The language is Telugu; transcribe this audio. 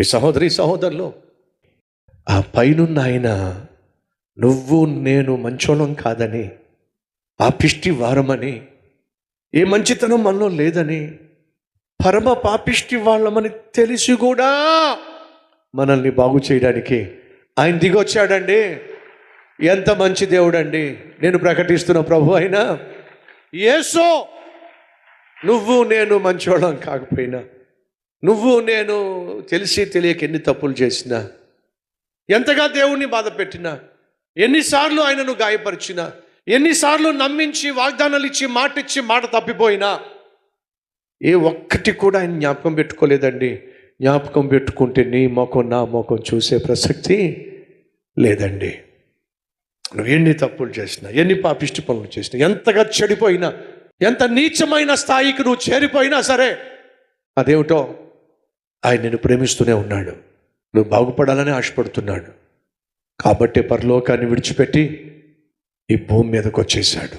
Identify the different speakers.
Speaker 1: ఈ సహోదరి సహోదరులు ఆ పైనున్న ఆయన నువ్వు నేను మంచోళం కాదని ఆ పిష్టి వారమని ఏ మంచితనం మనలో లేదని పరమ పాపిష్టి వాళ్ళమని తెలిసి కూడా మనల్ని బాగు చేయడానికి ఆయన దిగొచ్చాడండి ఎంత మంచి దేవుడండి. నేను ప్రకటిస్తున్న ప్రభు అయినా ఏసో నువ్వు నేను మంచోళం కాకపోయినా నువ్వు నేను తెలిసి తెలియక ఎన్ని తప్పులు చేసినా ఎంతగా దేవుణ్ణి బాధ పెట్టినా ఎన్నిసార్లు ఆయనను గాయపరిచినా ఎన్నిసార్లు నమ్మించి వాగ్దానాలు ఇచ్చి మాట ఇచ్చి మాట తప్పిపోయినా ఏ ఒక్కటి కూడా ఆయన జ్ఞాపకం పెట్టుకోలేదండి. జ్ఞాపకం పెట్టుకుంటే నీ ముఖం నా ముఖం చూసే ప్రసక్తి లేదండి. నువ్వు ఎన్ని తప్పులు చేసినా ఎన్ని పాపిష్టి పనులు చేసినా ఎంతగా చెడిపోయినా ఎంత నీచమైన స్థాయికి నువ్వు చేరిపోయినా సరే అదేమిటో ఆయన నిన్ను ప్రేమిస్తూనే ఉన్నాడు. నువ్వు బాగుపడాలని ఆశపడుతున్నాడు. కాబట్టి పరలోకాన్ని విడిచిపెట్టి ఈ భూమి మీదకు వచ్చేసాడు